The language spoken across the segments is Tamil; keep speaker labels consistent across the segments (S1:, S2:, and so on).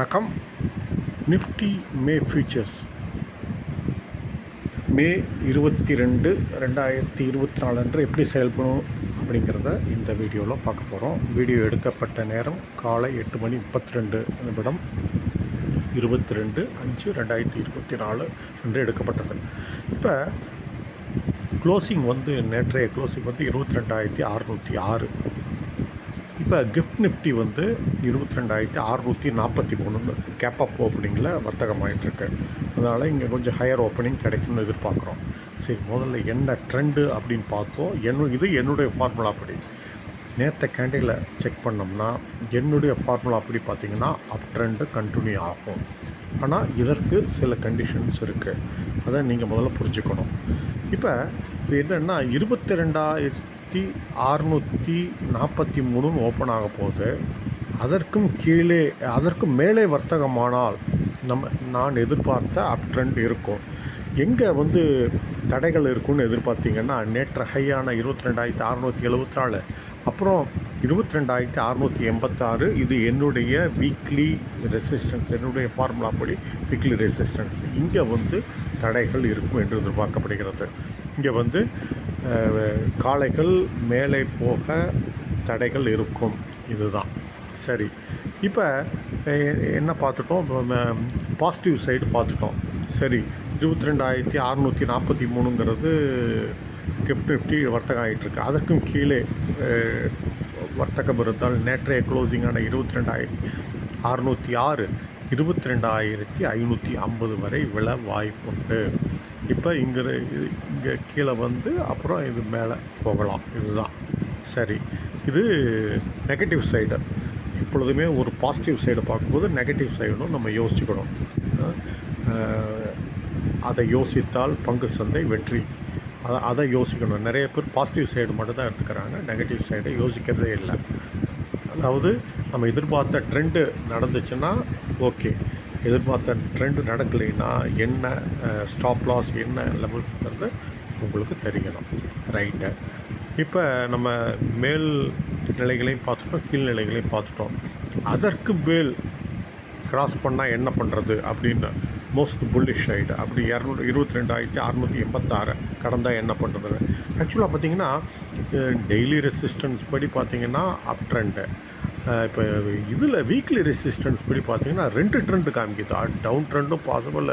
S1: வணக்கம். நிஃப்டி மே ஃபியூச்சர்ஸ். மே இருபத்தி ரெண்டு ரெண்டாயிரத்தி இருபத்தி நாலு அன்று எப்படி செயல்படும் அப்படிங்கிறத இந்த வீடியோவில் பார்க்க போகிறோம் வீடியோ எடுக்கப்பட்ட நேரம் காலை எட்டு மணி முப்பத்தி ரெண்டு நிமிடம் இருபத்தி ரெண்டு அஞ்சு ரெண்டாயிரத்தி இருபத்தி நாலு அன்று எடுக்கப்பட்டது. இப்போ க்ளோசிங் வந்து நேற்றைய க்ளோசிங் வந்து இருபத்தி ரெண்டாயிரத்தி அறநூற்றி ஆறு. இப்போ கிஃப்ட் நிஃப்டி வந்து இருபத்தி ரெண்டாயிரத்தி அறநூற்றி நாற்பத்தி மூணுன்னு கேப் அப் ஓப்பனிங்கில் வர்த்தகமாயிட்டிருக்கு அதனால் இங்கே கொஞ்சம் ஹையர் ஓப்பனிங் கிடைக்கும்னு எதிர்பார்க்குறோம். சரி முதல்ல என்ன ட்ரெண்டு அப்படின்னு பார்த்தோம் என்ன இது என்னுடைய ஃபார்முலா படி. நேற்ற கேண்டில் செக் பண்ணோம்னா என்னுடைய ஃபார்முலா படி பார்த்திங்கன்னா அப் ட்ரெண்டு கண்டினியூ ஆகும். ஆனால் இதற்கு சில கண்டிஷன்ஸ் இருக்குது அதை நீங்கள் முதல்ல புரிஞ்சுக்கணும். இப்போ இது என்னென்னா இருபத்தி ரெண்டாயிரத்தி அறநூற்றி நாற்பத்தி மூணுன்னு ஓப்பன் ஆக போகுது. அதற்கும் கீழே அதற்கும் மேலே வர்த்தகமானால் நம்ம நான் எதிர்பார்த்த அப் ட்ரெண்ட் இருக்கும். எங்கே வந்து தடைகள் இருக்குன்னு எதிர்பார்த்தீங்கன்னா நேற்று ஹையான இருபத்தி ரெண்டாயிரத்தி அறநூற்றி எழுபத்தி நாலு அப்புறம் இருபத்தி ரெண்டாயிரத்தி அறநூற்றி எண்பத்தாறு இது என்னுடைய வீக்லி ரெசிஸ்டன்ஸ் என்னுடைய ஃபார்முலா படி வீக்லி ரெசிஸ்டன்ஸ் இங்கே வந்து தடைகள் இருக்கும் என்று எதிர்பார்க்கப்படுகிறது. இங்கே வந்து காளைகள் மேலே போக தடைகள் இருக்கும். இதுதான். சரி. இப்போ என்ன பார்த்துட்டோம்? பாசிட்டிவ் சைடு பார்த்துட்டோம். சரி. இருபத்தி ரெண்டாயிரத்தி அறநூற்றி நாற்பத்தி மூணுங்கிறது கிஃப்ட் நிஃப்டி வர்த்தகம் ஆகிட்டுருக்கு அதற்கும் கீழே வர்த்தகம் இருந்தால் நேற்றைய க்ளோசிங்கான இருபத்தி ரெண்டாயிரத்தி அறநூற்றி ஆறு இருபத்தி ரெண்டாயிரத்தி ஐநூற்றி ஐம்பது வரை விழ வாய்ப்புண்டு. இப்போ இங்கே இங்கே கீழே வந்து அப்புறம் இது மேலே போகலாம். இதுதான். சரி. இது நெகட்டிவ் சைடு எப்பொழுதுமே ஒரு பாசிட்டிவ் சைடு பார்க்கும்போது நெகட்டிவ் சைடும் நம்ம யோசிச்சுக்கணும். அதை யோசித்தால் பங்கு சந்தை வெற்றி. அதை அதை யோசிக்கணும். நிறைய பேர் பாசிட்டிவ் சைடு மட்டும் தான் எடுத்துக்கிறாங்க. நெகட்டிவ் சைடை யோசிக்கிறதே இல்லை. அதாவது நம்ம எதிர்பார்த்த ட்ரெண்டு நடந்துச்சுன்னா ஓகே. எதிர்பார்த்த ட்ரெண்டு நடக்கலைன்னா என்ன ஸ்டாப் லாஸ் என்ன லெவல்ஸுங்கிறது உங்களுக்கு தெரியணும். ரைட்டு இப்போ நம்ம மேல் நிலைகளையும் பார்த்துட்டோம் கீழ்நிலைகளையும் பார்த்துட்டோம். அதற்கு மேல் கிராஸ் பண்ணால் என்ன பண்ணுறது அப்படின்னு மோஸ்ட் புல்லிஷ் சைடு அப்படி இரநூறு இருபத்தி ரெண்டாயிரத்தி அறநூற்றி எண்பத்தாறு கடந்தால் என்ன பண்ணுறது ஆக்சுவலாக பார்த்தீங்கன்னா டெய்லி ரெசிஸ்டன்ஸ் படி பார்த்தீங்கன்னா அப் ட்ரெண்டு இப்போ இதில் வீக்லி ரெசிஸ்டன்ஸ் படி பார்த்தீங்கன்னா ரெண்டு ட்ரெண்டு காமிக்குது. டவுன் ட்ரெண்டும் பாசிபிள்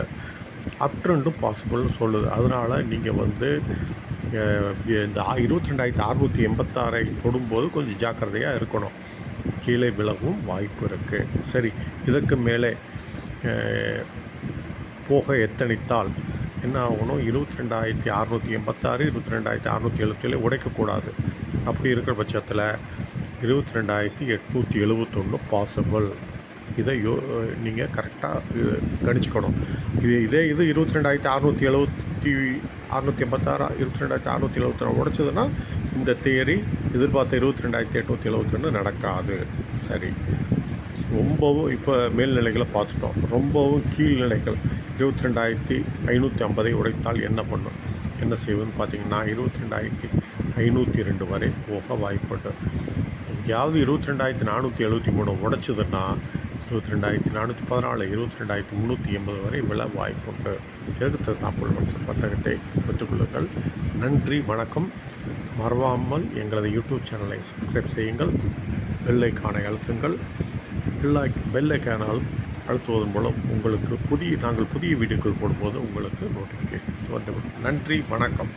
S1: அப் ட்ரெண்டும் பாசிபிள்னு சொல்லுது. அதனால் நீங்கள் வந்து இந்த இருபத்தி ரெண்டாயிரத்தி அறநூற்றி எண்பத்தாறை தொடும்போது கொஞ்சம் ஜாக்கிரதையாக இருக்கணும். கீழே விலகும் வாய்ப்பு இருக்குது சரி இதற்கு மேலே போக எத்தனைத்தால் என்ன ஆகணும்? இருபத்தி ரெண்டாயிரத்தி அறநூற்றி எண்பத்தாறு இருபத்தி ரெண்டாயிரத்தி அறநூற்றி எழுபத்தேழு உடைக்கக்கூடாது. அப்படி இருக்கிற பட்சத்தில் இருபத்தி ரெண்டாயிரத்தி எட்நூற்றி எழுபத்தொன்று பாசிபிள் இதை யோ நீங்கள் கரெக்டாக கணிச்சுக்கணும். இது இதே இது இருபத்தி ரெண்டாயிரத்தி அறநூற்றி எழுபத்தி அறநூற்றி எண்பத்தாறு இருபத்தி ரெண்டாயிரத்தி அறநூற்றி எழுபத்தி உடைச்சதுன்னா இந்த தேரி எதிர்பார்த்த இருபத்தி ரெண்டாயிரத்தி எட்நூற்றி எழுபத்தி ரெண்டு நடக்காது. சரி. ரொம்பவும் இப்போ மேல்நிலைகளை பார்த்துட்டோம். ரொம்பவும் கீழ்நிலைகள் இருபத்தி ரெண்டாயிரத்தி ஐநூற்றி ஐம்பதை உடைத்தால் என்ன பண்ணும்? என்ன செய்வதுன்னு பார்த்தீங்கன்னா இருபத்தி ரெண்டாயிரத்தி ஐநூற்றி ரெண்டு வரை போக வாய்ப்புண்டு. யாவது இருபத்தி ரெண்டாயிரத்தி நானூற்றி எழுபத்தி மூணு உடைச்சதுன்னா இருபத்தி ரெண்டாயிரத்தி நானூற்றி பதினாலு இருபத்தி ரெண்டாயிரத்தி முந்நூற்றி எண்பது வரை விழ வாய்ப்புண்டு. எடுத்த தாப்புள் மற்றும் வர்த்தகத்தை பெற்றுக்கொள்ளுங்கள் நன்றி வணக்கம். மறவாமல் எங்களது யூடியூப் சேனலை சப்ஸ்கிரைப் செய்யுங்கள். பெல்லைக்கானை அழுத்துங்கள். வெள்ளை பெல்லைக்கானால் அழுத்துவதன் மூலம் உங்களுக்கு புதிய நாங்கள் புதிய வீடியோக்கள் போடும்போது உங்களுக்கு நோட்டிஃபிகேஷன்ஸ் வந்துவிடும். நன்றி வணக்கம்.